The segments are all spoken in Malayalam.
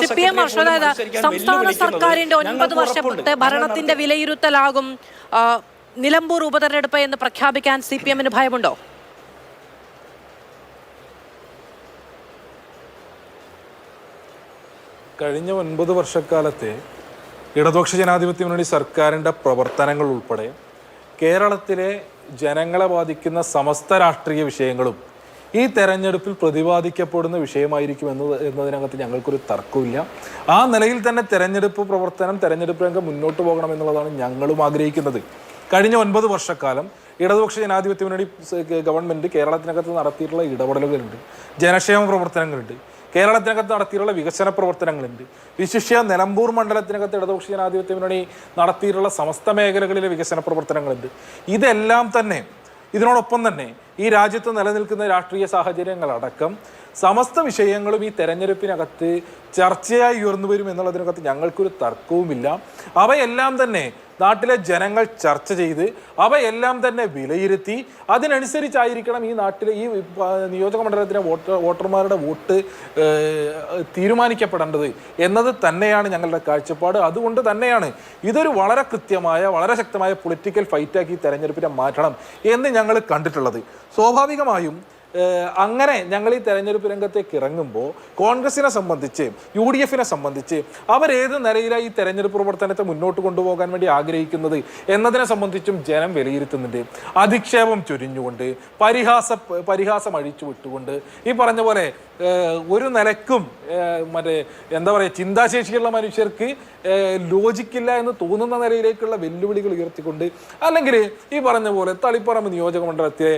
സി പി എം അതായത് സംസ്ഥാന സർക്കാരിന്റെ ഒൻപത് വർഷത്തെ ഭരണത്തിന്റെ വിലയിരുത്തലാകും. നിലമ്പൂർ ഉപതെരഞ്ഞെടുപ്പ് എന്ന് പ്രഖ്യാപിക്കാൻ സി പി എമ്മിന് ഭയമുണ്ടോ? കഴിഞ്ഞ ഒൻപത് വർഷക്കാലത്തെ ഇടതുപക്ഷ ജനാധിപത്യ മുന്നണി സർക്കാരിന്റെ പ്രവർത്തനങ്ങൾ ഉൾപ്പെടെ കേരളത്തിലെ ജനങ്ങളെ ബാധിക്കുന്ന സമസ്ത രാഷ്ട്രീയ വിഷയങ്ങളും ഈ തെരഞ്ഞെടുപ്പിൽ പ്രതിപാദിക്കപ്പെടുന്ന വിഷയമായിരിക്കും എന്നത് എന്നതിനകത്ത് ഞങ്ങൾക്കൊരു തർക്കമില്ല ആ നിലയിൽ തന്നെ തെരഞ്ഞെടുപ്പ് പ്രവർത്തനം തെരഞ്ഞെടുപ്പ് രംഗം മുന്നോട്ട് പോകണം എന്നുള്ളതാണ് ഞങ്ങളും ആഗ്രഹിക്കുന്നത്. കഴിഞ്ഞ ഒൻപത് വർഷക്കാലം ഇടതുപക്ഷ ജനാധിപത്യ മുന്നണി ഗവൺമെന്റ് കേരളത്തിനകത്ത് നടത്തിയിട്ടുള്ള ഇടപെടലുകളുണ്ട്. ജനക്ഷേമ പ്രവർത്തനങ്ങളുണ്ട്. കേരളത്തിനകത്ത് നടത്തിയിട്ടുള്ള വികസന പ്രവർത്തനങ്ങളുണ്ട്. വിശിഷ്യ നിലമ്പൂർ മണ്ഡലത്തിനകത്ത് ഇടതുപക്ഷ ജനാധിപത്യ മുന്നണി നടത്തിയിട്ടുള്ള സമസ്ത മേഖലകളിലെ വികസന പ്രവർത്തനങ്ങളുണ്ട്. ഇതെല്ലാം തന്നെ ഇതിനോടൊപ്പം തന്നെ ഈ രാജ്യത്ത് നിലനിൽക്കുന്ന രാഷ്ട്രീയ സാഹചര്യങ്ങളടക്കം സമസ്ത വിഷയങ്ങളും ഈ തെരഞ്ഞെടുപ്പിനകത്ത് ചർച്ചയായി ഉയർന്നു വരും എന്നുള്ളതിനകത്ത് ഞങ്ങൾക്കൊരു തർക്കവുമില്ല. അവയെല്ലാം തന്നെ നാട്ടിലെ ജനങ്ങൾ ചർച്ച ചെയ്ത് അവയെല്ലാം തന്നെ വിലയിരുത്തി അതിനനുസരിച്ചായിരിക്കണം ഈ നാട്ടിലെ ഈ നിയോജക മണ്ഡലത്തിലെ വോട്ട് വോട്ടർമാരുടെ വോട്ട് തീരുമാനിക്കപ്പെടേണ്ടത് എന്നത് തന്നെയാണ് ഞങ്ങളുടെ കാഴ്ചപ്പാട്. അതുകൊണ്ട് തന്നെയാണ് ഇതൊരു വളരെ കൃത്യമായ വളരെ ശക്തമായ പൊളിറ്റിക്കൽ ഫൈറ്റാക്കി തെരഞ്ഞെടുപ്പിനെ മാറ്റണം എന്ന് ഞങ്ങൾ കണ്ടിട്ടുള്ളത്. സ്വാഭാവികമായും അങ്ങനെ ഞങ്ങൾ ഈ തെരഞ്ഞെടുപ്പ് രംഗത്തേക്ക് ഇറങ്ങുമ്പോൾ കോൺഗ്രസിനെ സംബന്ധിച്ച് യു ഡി എഫിനെ സംബന്ധിച്ച് അവരേത് നിലയിലായി ഈ തെരഞ്ഞെടുപ്പ് പ്രവർത്തനത്തെ മുന്നോട്ട് കൊണ്ടുപോകാൻ വേണ്ടി ആഗ്രഹിക്കുന്നത് എന്നതിനെ സംബന്ധിച്ചും ജനം വിലയിരുത്തുന്നുണ്ട്. അധിക്ഷേപം ചൊരിഞ്ഞുകൊണ്ട് പരിഹാസ പരിഹാസം അഴിച്ചു വിട്ടുകൊണ്ട് ഈ പറഞ്ഞ പോലെ ഒരു നിലക്കും മറ്റേ എന്താ പറയുക ചിന്താശേഷിയുള്ള മനുഷ്യർക്ക് ലോജിക്കില്ല എന്ന് തോന്നുന്ന നിലയിലേക്കുള്ള വെല്ലുവിളികൾ ഉയർത്തിക്കൊണ്ട് അല്ലെങ്കിൽ ഈ പറഞ്ഞ പോലെ തളിപ്പറമ്പ് നിയോജക മണ്ഡലത്തിലെ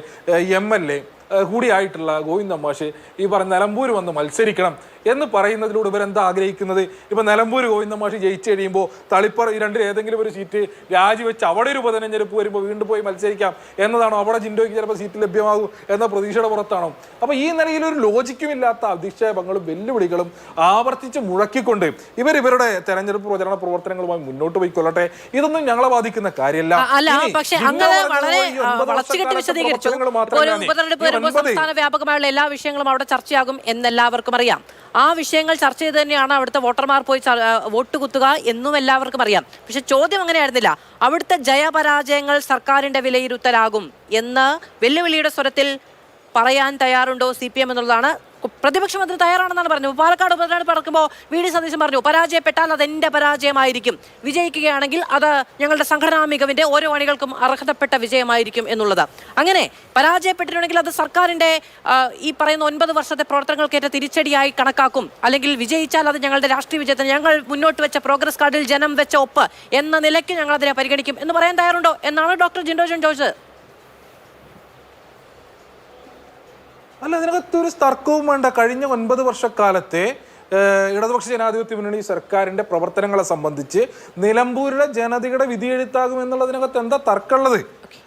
എം എൽ എ കൂടിയായിട്ടുള്ള ഗോവിന്ദ മാഷ് ഈ പറഞ്ഞ നിലമ്പൂർ വന്ന് മത്സരിക്കണം എന്ന് പറയുന്നതിലൂടെ ഇവരെന്താ ആഗ്രഹിക്കുന്നത്? ഇപ്പം നിലമ്പൂർ ഗോവിന്ദ മാഷ് ജയിച്ചു കഴിയുമ്പോൾ തളിപ്പറ ഈ രണ്ടിൽ ഏതെങ്കിലും ഒരു സീറ്റ് രാജിവെച്ച് അവിടെ ഒരു ഉപതെരഞ്ഞെടുപ്പ് വരുമ്പോൾ വീണ്ടും പോയി മത്സരിക്കാം എന്നതാണോ? അവിടെ ജിൻഡോയ്ക്ക് ചിലപ്പോൾ സീറ്റ് ലഭ്യമാകും എന്ന പ്രതീക്ഷയുടെ പുറത്താണോ? അപ്പോൾ ഈ നിലയിൽ ഒരു ലോജിക്കുമില്ലാത്ത അധിക്ഷേപങ്ങളും വെല്ലുവിളികളും ആവർത്തിച്ച് മുഴക്കിക്കൊണ്ട് ഇവർ ഇവരുടെ തെരഞ്ഞെടുപ്പ് പ്രചരണ പ്രവർത്തനങ്ങളുമായി മുന്നോട്ട് പോയിക്കൊള്ളട്ടെ. ഇതൊന്നും ഞങ്ങളെ ബാധിക്കുന്ന കാര്യമല്ല. പക്ഷെ അങ്ങനെ വളരെ വളച്ചുകെട്ടി വിശദീകരിച്ചു വരുമ്പോൾ സംസ്ഥാന വ്യാപകമായുള്ള എല്ലാ വിഷയങ്ങളും അവിടെ ചർച്ചയാകും എന്നെല്ലാവർക്കും അറിയാം. ആ വിഷയങ്ങൾ ചർച്ച ചെയ്ത് തന്നെയാണ് അവിടുത്തെ വോട്ടർമാർ പോയി വോട്ട് കുത്തുക എന്നും എല്ലാവർക്കും അറിയാം. പക്ഷെ ചോദ്യം അങ്ങനെയായിരുന്നില്ല. അവിടുത്തെ ജയപരാജയങ്ങൾ സർക്കാരിന്റെ വിലയിരുത്തലാകും എന്ന് വെല്ലുവിളിയുടെ സ്വരത്തിൽ പറയാൻ തയ്യാറുണ്ടോ സി പി എം എന്നുള്ളതാണ് പ്രതിപക്ഷം അതിന് തയ്യാറാണെന്നാണ് പറഞ്ഞു പാലക്കാട് ഉപതെരഞ്ഞെടുപ്പ് നടക്കുമ്പോൾ വി ഡി സതീശൻ പറഞ്ഞു പരാജയപ്പെട്ടാൽ അത് എന്റെ പരാജയമായിരിക്കും. വിജയിക്കുകയാണെങ്കിൽ അത് ഞങ്ങളുടെ സംഘടനാ മികവിന്റെ ഓരോ അണികൾക്കും അർഹതപ്പെട്ട വിജയമായിരിക്കും എന്നുള്ളത്. അങ്ങനെ പരാജയപ്പെട്ടിട്ടുണ്ടെങ്കിൽ അത് സർക്കാരിന്റെ ഈ പറയുന്ന ഒൻപത് വർഷത്തെ പ്രവർത്തനങ്ങൾക്കേറ്റ തിരിച്ചടിയായി കണക്കാക്കും. അല്ലെങ്കിൽ വിജയിച്ചാൽ അത് ഞങ്ങളുടെ രാഷ്ട്രീയ വിജയത്തിന് ഞങ്ങൾ മുന്നോട്ട് വെച്ച പ്രോഗ്രസ് കാർഡിൽ ജനം വെച്ച ഒപ്പ് എന്ന നിലയ്ക്ക് ഞങ്ങൾ അതിനെ പരിഗണിക്കും എന്ന് പറയാൻ തയ്യാറുണ്ടോ? എന്നാണ് ഡോക്ടർ ജിൻഡോ ജോൺ ചോദിച്ചത് അല്ല അതിനകത്ത് ഒരു തർക്കവും വേണ്ട. കഴിഞ്ഞ ഒൻപത് വർഷക്കാലത്തെ ഇടതുപക്ഷ ജനാധിപത്യ മുന്നണി സർക്കാരിന്റെ പ്രവർത്തനങ്ങളെ സംബന്ധിച്ച് നിലമ്പൂരിലെ ജനതയുടെ വിധിയെഴുത്താകും എന്നുള്ളതിനകത്ത് എന്താ തർക്കമുള്ളത്?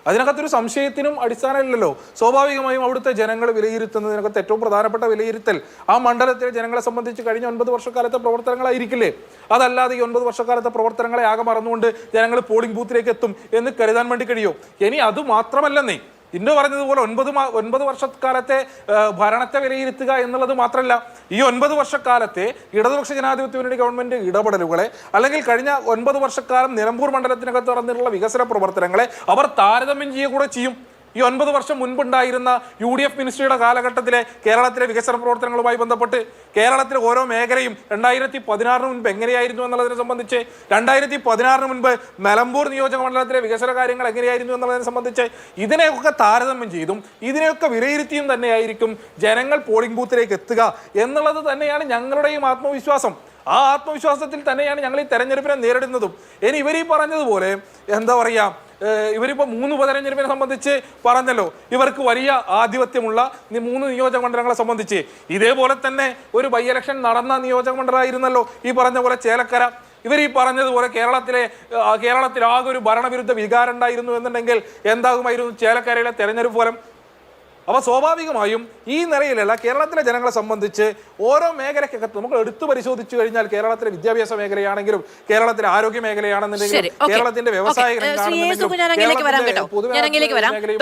അതിനകത്തൊരു സംശയത്തിനും അടിസ്ഥാനമില്ലല്ലോ. സ്വാഭാവികമായും അവിടുത്തെ ജനങ്ങൾ വിലയിരുത്തുന്നതിനകത്ത് ഏറ്റവും പ്രധാനപ്പെട്ട വിലയിരുത്തൽ ആ മണ്ഡലത്തിലെ ജനങ്ങളെ സംബന്ധിച്ച് കഴിഞ്ഞ ഒൻപത് വർഷക്കാലത്തെ പ്രവർത്തനങ്ങളായിരിക്കില്ലേ? അതല്ലാതെ ഈ ഒൻപത് വർഷക്കാലത്തെ പ്രവർത്തനങ്ങളെ ആകെ മറന്നുകൊണ്ട് ജനങ്ങൾ പോളിംഗ് ബൂത്തിലേക്ക് എത്തും എന്ന് കരുതാൻ വേണ്ടി കഴിയോ? ഇനി അത് മാത്രമല്ലെന്നേ. ഇന്ന് പറഞ്ഞതുപോലെ ഒൻപത് ഒൻപത് വർഷക്കാലത്തെ ഭരണത്തെ വിലയിരുത്തുക എന്നുള്ളത് മാത്രമല്ല ഈ ഒൻപത് വർഷക്കാലത്തെ ഇടതുപക്ഷ ജനാധിപത്യ മുന്നണി ഗവൺമെന്റ് ഇടപെടലുകളെ അല്ലെങ്കിൽ കഴിഞ്ഞ ഒൻപത് വർഷക്കാലം നിലമ്പൂർ മണ്ഡലത്തിനകത്ത് നടന്നിട്ടുള്ള വികസന പ്രവർത്തനങ്ങളെ അവർ താരതമ്യം ചെയ്യുക കൂടെ ചെയ്യും. ഈ ഒൻപത് വർഷം മുൻപുണ്ടായിരുന്ന യു ഡി എഫ് മിനിസ്ട്രിയുടെ കാലഘട്ടത്തിലെ കേരളത്തിലെ വികസന പ്രവർത്തനങ്ങളുമായി ബന്ധപ്പെട്ട് കേരളത്തിലെ ഓരോ മേഖലയും രണ്ടായിരത്തി പതിനാറിന് മുൻപ് എങ്ങനെയായിരുന്നു എന്നുള്ളതിനെ സംബന്ധിച്ച് രണ്ടായിരത്തി പതിനാറിന് മുൻപ് മലമ്പൂർ നിയോജക മണ്ഡലത്തിലെ വികസന കാര്യങ്ങൾ എങ്ങനെയായിരുന്നു എന്നുള്ളതിനെ സംബന്ധിച്ച് ഇതിനെയൊക്കെ താരതമ്യം ചെയ്തും ഇതിനെയൊക്കെ വിലയിരുത്തിയും തന്നെയായിരിക്കും ജനങ്ങൾ പോളിംഗ് ബൂത്തിലേക്ക് എത്തുക എന്നുള്ളത് തന്നെയാണ് ഞങ്ങളുടെയും ആത്മവിശ്വാസം. ആ ആത്മവിശ്വാസത്തിൽ തന്നെയാണ് ഞങ്ങൾ ഈ തെരഞ്ഞെടുപ്പിനെ നേരിടുന്നതും. ഇനി ഇവർ ഈ പറഞ്ഞതുപോലെ എന്താ പറയാ ഏഹ് ഇവരിപ്പോ മൂന്ന് ഉപതെരഞ്ഞെടുപ്പിനെ സംബന്ധിച്ച് പറഞ്ഞല്ലോ. ഇവർക്ക് വലിയ ആധിപത്യമുള്ള മൂന്ന് നിയോജക മണ്ഡലങ്ങളെ സംബന്ധിച്ച്. ഇതേപോലെ തന്നെ ഒരു ബൈ ഇലക്ഷൻ നടന്ന നിയോജക മണ്ഡലമായിരുന്നല്ലോ ഈ പറഞ്ഞ പോലെ ചേലക്കര. ഇവർ ഈ പറഞ്ഞതുപോലെ കേരളത്തിലെ കേരളത്തിലാകെ ഒരു ഭരണവിരുദ്ധ വികാരം ഉണ്ടായിരുന്നു എന്നുണ്ടെങ്കിൽ എന്താകുമായിരുന്നു? ചേലക്കരയിലെ തെരഞ്ഞെടുപ്പ് ഫലം. അപ്പോൾ സ്വാഭാവികമായും ഈ നിലയിലുള്ള കേരളത്തിലെ ജനങ്ങളെ സംബന്ധിച്ച് ഓരോ മേഖലയ്ക്കകത്ത് നമുക്ക് എടുത്തു പരിശോധിച്ചു കഴിഞ്ഞാൽ കേരളത്തിലെ വിദ്യാഭ്യാസ മേഖലയാണെങ്കിലും കേരളത്തിലെ ആരോഗ്യ മേഖലയാണെന്നുണ്ടെങ്കിലും കേരളത്തിന്റെ വ്യവസായ ഞാൻ